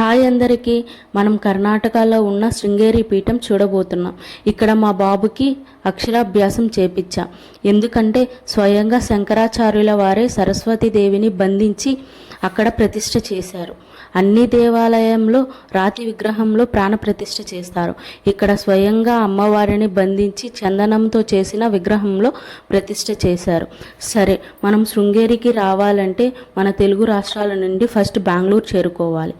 Hi అందరికీ మనం కర్ణాటకలో ఉన్న శృంగేరి పీఠం చూడబోతున్నాం. ఇక్కడ మా బాబుకి అక్షరాభ్యాసం చేపించా ఎందుకంటే స్వయంగా శంకరాచార్యుల వారే సరస్వతీదేవిని బంధించి అక్కడ ప్రతిష్ఠ చేశారు. అన్ని దేవాలయంలో రాతి విగ్రహంలో ప్రాణప్రతిష్ఠ చేస్తారు. ఇక్కడ స్వయంగా అమ్మవారిని బంధించి చందనంతో చేసిన విగ్రహంలో ప్రతిష్ఠ చేశారు. సరే మనం శృంగేరికి రావాలంటే మన తెలుగు రాష్ట్రాల నుండి ఫస్ట్ బెంగళూరు చేరుకోవాలి.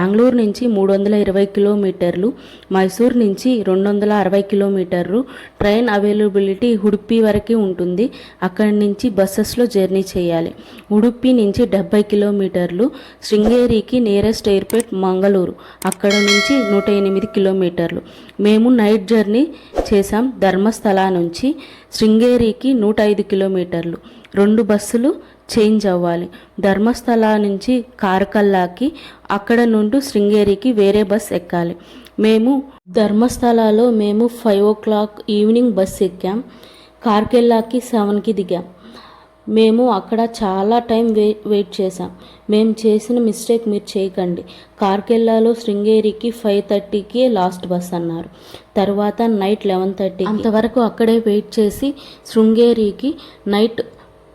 బెంగళూరు నుంచి మూడు వందల ఇరవై కిలోమీటర్లు మైసూర్ నుంచి రెండు వందల అరవై కిలోమీటర్లు. ట్రైన్ అవైలబిలిటీ ఉడుపి వరకు ఉంటుంది. అక్కడి నుంచి బస్సెస్లో జర్నీ చేయాలి. ఉడుపి నుంచి డెబ్బై కిలోమీటర్లు శృంగేరికి నియరెస్ట్ ఎయిర్పోర్ట్ మంగళూరు. అక్కడ నుంచి నూట ఎనిమిది కిలోమీటర్లు. మేము నైట్ జర్నీ చేసాం ధర్మస్థల నుంచి శృంగేరికి నూట ఐదు కిలోమీటర్లు. రెండు బస్సులు చేంజ్ అవ్వాలి. ధర్మస్థల నుంచి కారకల్లాకి అక్కడ నుండి శృంగేరికి వేరే బస్ ఎక్కాలి. మేము ధర్మస్థలాలో మేము five o'clock evening bus ఎక్కాం. కార్కెల్లాకి సెవెన్కి దిగాం. మేము అక్కడ చాలా టైం వే వెయిట్ చేసాం మేము చేసిన మిస్టేక్ మీరు చేయకండి. కార్కెల్లాలో శృంగేరికి ఫైవ్ థర్టీకి లాస్ట్ బస్ అన్నారు. తర్వాత నైట్ లెవెన్ థర్టీ అంతవరకు అక్కడే వెయిట్ చేసి శృంగేరికి నైట్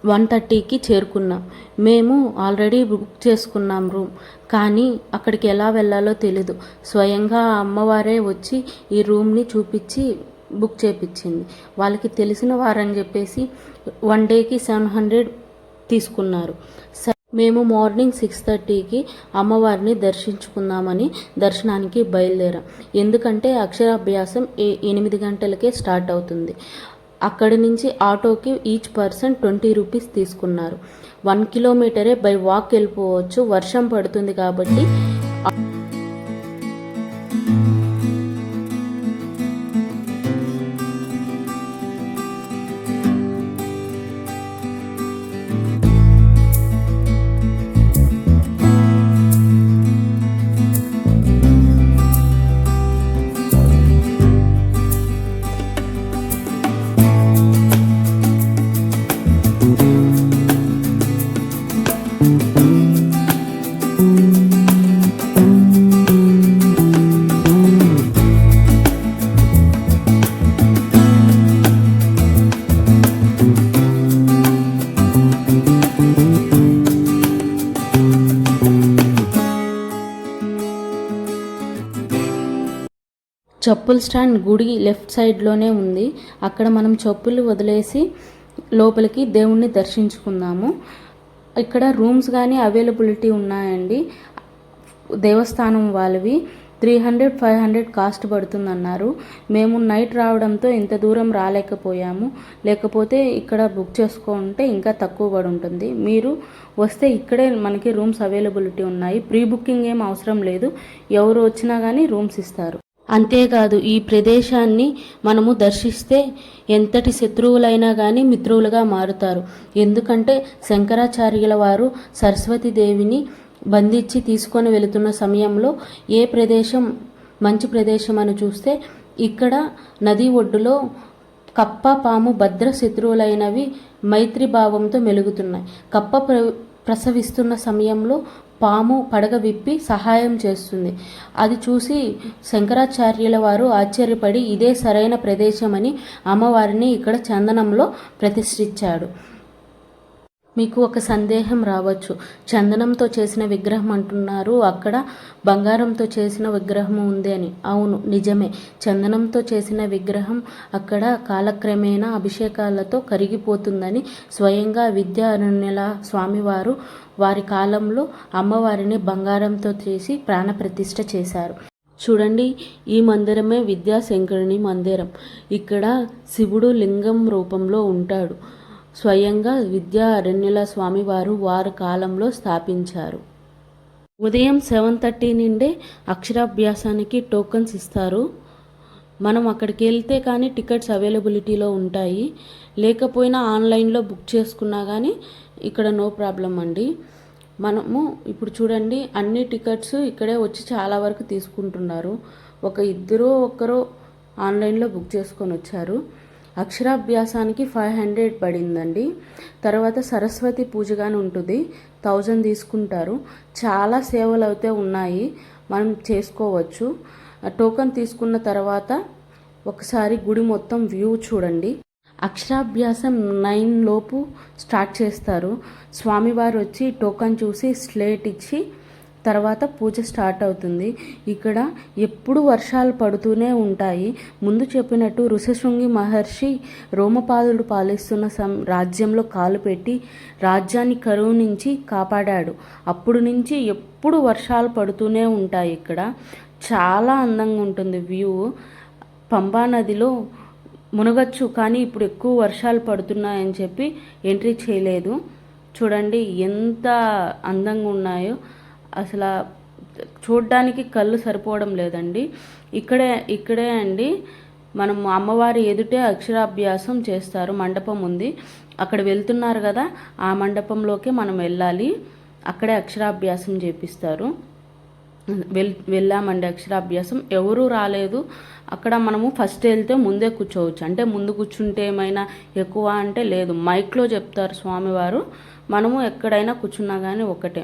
వన్ థర్టీకి చేరుకున్నాం. మేము ఆల్రెడీ బుక్ చేసుకున్నాం రూమ్. కానీ అక్కడికి ఎలా వెళ్ళాలో తెలీదు. స్వయంగా ఆ అమ్మవారే వచ్చి ఈ రూమ్ని చూపించి బుక్ చేపించింది. వాళ్ళకి తెలిసిన వారని చెప్పేసి వన్ డేకి సెవెన్ హండ్రెడ్ తీసుకున్నారు. స- మేము మార్నింగ్ సిక్స్ థర్టీకి అమ్మవారిని దర్శించుకుందామని దర్శనానికి బయలుదేరాం. ఎందుకంటే అక్షరాభ్యాసం ఏ- ఎనిమిది గంటలకే స్టార్ట్ అవుతుంది. అక్కడి నుంచి ఆటోకి ఈచ్ పర్సన్ ట్వంటీ రూపీస్ తీసుకున్నారు. వన్ కిలోమీటరే బై వాక్ వెళ్ళిపోవచ్చు. వర్షం పడుతుంది కాబట్టి చెప్పుల స్టాండ్ గుడి లెఫ్ట్ సైడ్లోనే ఉంది. అక్కడ మనం చెప్పులు వదిలేసి లోపలికి దేవుణ్ణి దర్శించుకుందాము. ఇక్కడ రూమ్స్ కానీ అవైలబిలిటీ ఉన్నాయండి. దేవస్థానం వాళ్ళవి. Three hundred five hundred cost పడుతుందన్నారు. మేము నైట్ రావడంతో ఇంత దూరం రాలేకపోయాము. లేకపోతే ఇక్కడ బుక్ చేసుకుంటే ఇంకా తక్కువ పడి ఉంటుంది మీరు వస్తే ఇక్కడే మనకి రూమ్స్ అవైలబిలిటీ ఉన్నాయి. ప్రీ బుకింగ్ ఏం అవసరం లేదు. ఎవరు వచ్చినా కానీ రూమ్స్ ఇస్తారు. అంతేకాదు ఈ ప్రదేశాన్ని మనము దర్శిస్తే ఎంతటి శత్రువులైనా కానీ మిత్రువులుగా మారుతారు. ఎందుకంటే శంకరాచార్యుల వారు సరస్వతీదేవిని బంధించి తీసుకొని వెళుతున్న సమయంలో ఏ ప్రదేశం మంచి ప్రదేశం అని చూస్తే ఇక్కడ నది ఒడ్డులో కప్ప పాము భద్ర శత్రువులైనవి మైత్రి భావంతో మెలుగుతున్నాయి. కప్ప ప్ర ప్రసవిస్తున్న సమయంలో పాము పడగ విప్పి సహాయం చేస్తుంది. అది చూసి శంకరాచార్యుల వారు ఆశ్చర్యపడి ఇదే సరైన ప్రదేశమని అమ్మవారిని ఇక్కడ చందనంలో ప్రతిష్ఠించాడు. మీకు ఒక సందేహం రావచ్చు. చందనంతో చేసిన విగ్రహం అంటున్నారు. అక్కడ బంగారంతో చేసిన విగ్రహం ఉంది అని. అవును నిజమే. చందనంతో చేసిన విగ్రహం అక్కడ కాలక్రమేణా అభిషేకాలతో కరిగిపోతుందని స్వయంగా విద్యారణ్యుల స్వామివారు వారి కాలంలో అమ్మవారిని బంగారంతో చేసి ప్రాణప్రతిష్ఠ చేశారు. చూడండి ఈ మందిరమే విద్యాశంకరుని మందిరం. ఇక్కడ శివుడు లింగం రూపంలో ఉంటాడు. స్వయంగా విద్యా అరణ్యుల స్వామివారు వారి కాలంలో స్థాపించారు. ఉదయం సెవెన్ థర్టీ నుండే అక్షరాభ్యాసానికి టోకన్స్ ఇస్తారు. మనం అక్కడికి వెళ్తే కానీ టికెట్స్ అవైలబిలిటీలో ఉంటాయి. లేకపోయినా ఆన్లైన్లో బుక్ చేసుకున్నా కానీ ఇక్కడ నో ప్రాబ్లం అండి. మనము ఇప్పుడు చూడండి అన్ని టికెట్స్ ఇక్కడే వచ్చి చాలా వరకు తీసుకుంటున్నారు. ఒక ఇద్దరు ఒక్కరు ఆన్లైన్లో బుక్ చేసుకొని వచ్చారు. అక్షరాభ్యాసానికి ఫైవ్ హండ్రెడ్ పడిందండి. తర్వాత సరస్వతి పూజ కానీ ఉంటుంది. థౌజండ్ తీసుకుంటారు. చాలా సేవలు అయితే ఉన్నాయి. మనం చేసుకోవచ్చు. టోకన్ టోకెన్ తీసుకున్న తర్వాత ఒకసారి గుడి మొత్తం వ్యూ చూడండి. అక్షరాభ్యాసం నైన్ లోపు స్టార్ట్ చేస్తారు. స్వామివారు వచ్చి టోకన్ చూసి స్లేట్ ఇచ్చి తర్వాత పూజ స్టార్ట్ అవుతుంది. ఇక్కడ ఎప్పుడు వర్షాలు పడుతూనే ఉంటాయి. ముందు చెప్పినట్టు ఋషశృంగి మహర్షి రోమపాదుడు పాలిస్తున్న సం రాజ్యంలో కాలు పెట్టి రాజ్యాన్ని కరువు నుంచి కాపాడాడు. అప్పుడు నుంచి ఎప్పుడు వర్షాలు పడుతూనే ఉంటాయి ఇక్కడ. చాలా అందంగా ఉంటుంది వ్యూ. పంబా నదిలో మునగచ్చు కానీ ఇప్పుడు ఎక్కువ వర్షాలు పడుతున్నాయని చెప్పి ఎంట్రీ చేయలేదు. చూడండి ఎంత అందంగా ఉన్నాయో. అసలు చూడ్డానికి కళ్ళు సరిపోవడం లేదండి. ఇక్కడే ఇక్కడే అండి మనం అమ్మవారి ఎదుటే అక్షరాభ్యాసం చేస్తారు మండపం ఉంది. అక్కడ వెళ్తున్నారు కదా ఆ మండపంలోకి మనం వెళ్ళాలి. అక్కడే అక్షరాభ్యాసం చేపిస్తారు. వెల్ వెళ్ళామండి అక్షరాభ్యాసం. ఎవరూ రాలేదు. అక్కడ మనము ఫస్ట్ వెళ్తే ముందే కూర్చోవచ్చు. అంటే ముందు కూర్చుంటే ఏమైనా ఎక్కువ అంటే లేదు. మైక్లో చెప్తారు స్వామివారు. మనము ఎక్కడైనా కూర్చున్నా కానీ ఒకటే.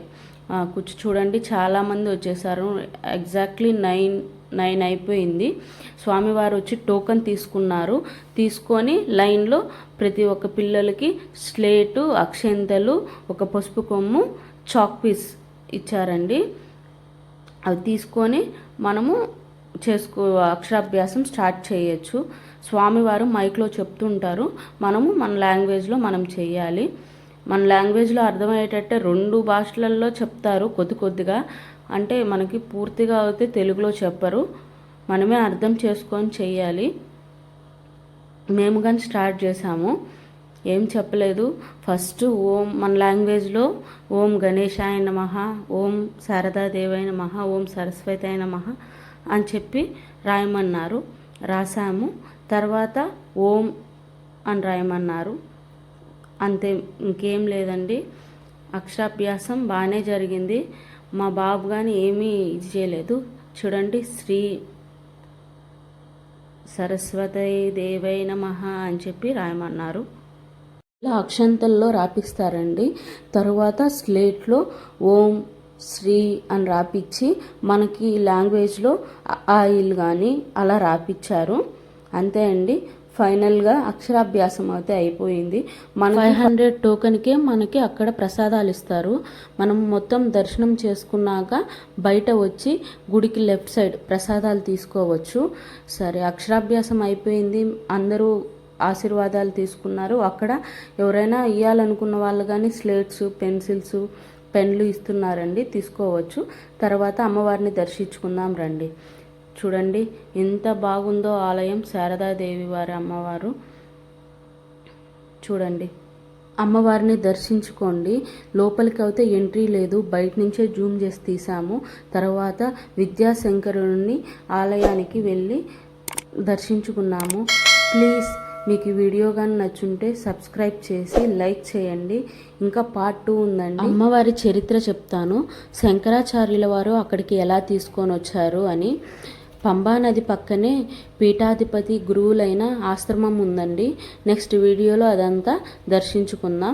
కూర్చు చూడండి చాలామంది వచ్చేసారు. ఎగ్జాక్ట్లీ నైన్ నైన్ అయిపోయింది. స్వామివారు వచ్చి టోకన్ తీసుకున్నారు. తీసుకొని లైన్లో ప్రతి ఒక్క పిల్లలకి స్లేటు అక్షంతలు ఒక పసుపు కొమ్ము చాక్ పీస్ ఇచ్చారండి. అవి తీసుకొని మనము చేసుకో అక్షరాభ్యాసం స్టార్ట్ చేయొచ్చు. స్వామివారు మైక్లో చెప్తుంటారు. మనము మన లాంగ్వేజ్లో మనం చేయాలి. మన లాంగ్వేజ్లో అర్థమయ్యేటట్టే రెండు భాషలలో చెప్తారు కొద్ది కొద్దిగా. అంటే మనకి పూర్తిగా అయితే తెలుగులో చెప్పరు. మనమే అర్థం చేసుకొని చెయ్యాలి. మేము కానీ స్టార్ట్ చేసాము ఏం చెప్పలేదు. ఫస్ట్ ఓం మన లాంగ్వేజ్లో ఓం గణేశాయ నమః ఓం శారదాదేవాయ నమః ఓం సరస్వతి నమః అని చెప్పి రాయమన్నారు. రాసాము తర్వాత ఓం అని రాయమన్నారు. అంతే ఇంకేం లేదండి. అక్షరాభ్యాసం బాగానే జరిగింది. మా బాబు కానీ ఏమీ ఇది చేయలేదు. చూడండి శ్రీ సరస్వతి దేవై నమః అని చెప్పి రాయమన్నారు. ఇలా అక్షంతల్లో రాపిస్తారండి. తరువాత స్లేట్లో ఓం శ్రీ అని రాపిచ్చి మనకి లాంగ్వేజ్లో ఆయిల్ కానీ అలా రాపిచ్చారు. అంతే అండి. ఫైనల్గా అక్షరాభ్యాసం అయితే అయిపోయింది. మన ఫైవ్ హండ్రెడ్ టోకెన్కే మనకి అక్కడ ప్రసాదాలు ఇస్తారు. మనం మొత్తం దర్శనం చేసుకున్నాక బయట వచ్చి గుడికి లెఫ్ట్ సైడ్ ప్రసాదాలు తీసుకోవచ్చు. సరే అక్షరాభ్యాసం అయిపోయింది. అందరూ ఆశీర్వాదాలు తీసుకున్నారు. అక్కడ ఎవరైనా ఇవ్వాలనుకున్న వాళ్ళు కానీ స్లేట్స్ పెన్సిల్స్ పెన్లు ఇస్తున్నారండి తీసుకోవచ్చు. తర్వాత అమ్మవారిని దర్శించుకుందాం రండి. చూడండి ఎంత బాగుందో ఆలయం శారదాదేవి వారి అమ్మవారు. చూడండి అమ్మవారిని దర్శించుకోండి. లోపలికి అయితే ఎంట్రీ లేదు. బయట నుంచే జూమ్ చేసి తీసాము తర్వాత విద్యాశంకరుని ఆలయానికి వెళ్ళి దర్శించుకున్నాము. ప్లీజ్ మీకు ఈ వీడియో కానీ నచ్చుంటే సబ్స్క్రైబ్ చేసి లైక్ చేయండి. ఇంకా పార్ట్ టూ ఉందండి. అమ్మవారి చరిత్ర చెప్తాను. శంకరాచార్యుల వారు అక్కడికి ఎలా తీసుకొని వచ్చారు అని. పంబా నది పక్కనే పీఠాధిపతి గురువులైన ఆశ్రమం ఉందండి. నెక్స్ట్ వీడియోలో అదంతా దర్శించుకుందాం.